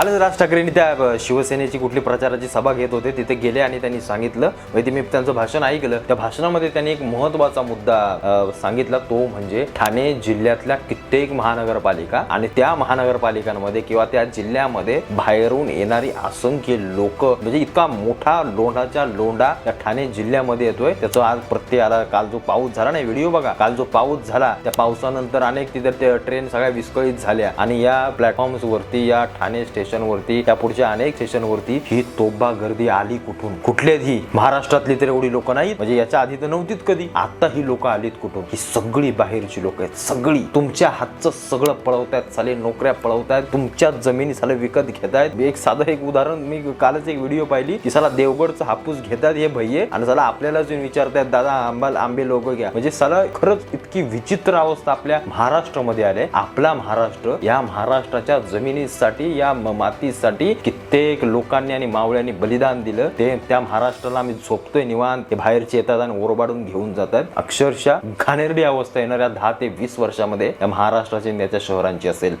कालच राज ठाकरेंनी त्या शिवसेनेची कुठली प्रचाराची सभा घेत होते तिथे गेले आणि त्यांनी सांगितलं म्हणजे मी त्यांचं भाषण ऐकलं. त्या भाषणामध्ये त्यांनी एक महत्त्वाचा मुद्दा सांगितला तो म्हणजे ठाणे जिल्ह्यातल्या कित्येक महानगरपालिका आणि त्या महानगरपालिकांमध्ये किंवा त्या जिल्ह्यामध्ये बाहेरून येणारी असंख्य लोक म्हणजे इतका मोठा लोंढाच्या लोंढा त्या ठाणे जिल्ह्यामध्ये येतोय. त्याचा आज प्रत्येक आला काल जो पाऊस झाला नाही व्हिडिओ बघा काल जो पाऊस झाला त्या पावसानंतर अनेक तिथे ट्रेन सगळ्या विस्कळीत झाल्या आणि या प्लॅटफॉर्म्स वरती या ठाणे स्टेशन सेशनवरती त्या पुढच्या अनेक सेशनवरती ही तोबा गर्दी आली कुठून? कुठल्याही महाराष्ट्रातली तर एवढी लोक नाहीत. म्हणजे याच्या आधी तर नव्हतीच कधी. आता ही लोक आलीत कुठून? ही सगळी बाहेरची लोक आहेत. सगळी. तुमच्या हातचं सगळं पळवतायत साले नोकऱ्या पळवतायत तुमच्या जमिनी साले विकत घेतायत. एक साधं एक उदाहरण मी कालच एक व्हिडिओ पाहिली की साला देवगडचा हापूस घेतात हे भैये आणि साला आपल्याला जे विचारतायत दादा आंबाल आंबे लोक घ्या. म्हणजे साला खरंच इतकी विचित्र अवस्था आपल्या महाराष्ट्रामध्ये आले आपला महाराष्ट्र या महाराष्ट्राच्या जमिनीसाठी या मातीसाठी कित्येक लोकांनी आणि मावळ्यांनी बलिदान दिलं. ते त्या महाराष्ट्राला आम्ही झोपतोय निवांत. ते बाहेरचे येतात आणि ओरबाडून घेऊन जातात. अक्षरशः घाणेरडी अवस्था येणाऱ्या दहा ते वीस वर्षामध्ये या महाराष्ट्राची आणि त्याच्या शहरांची असेल.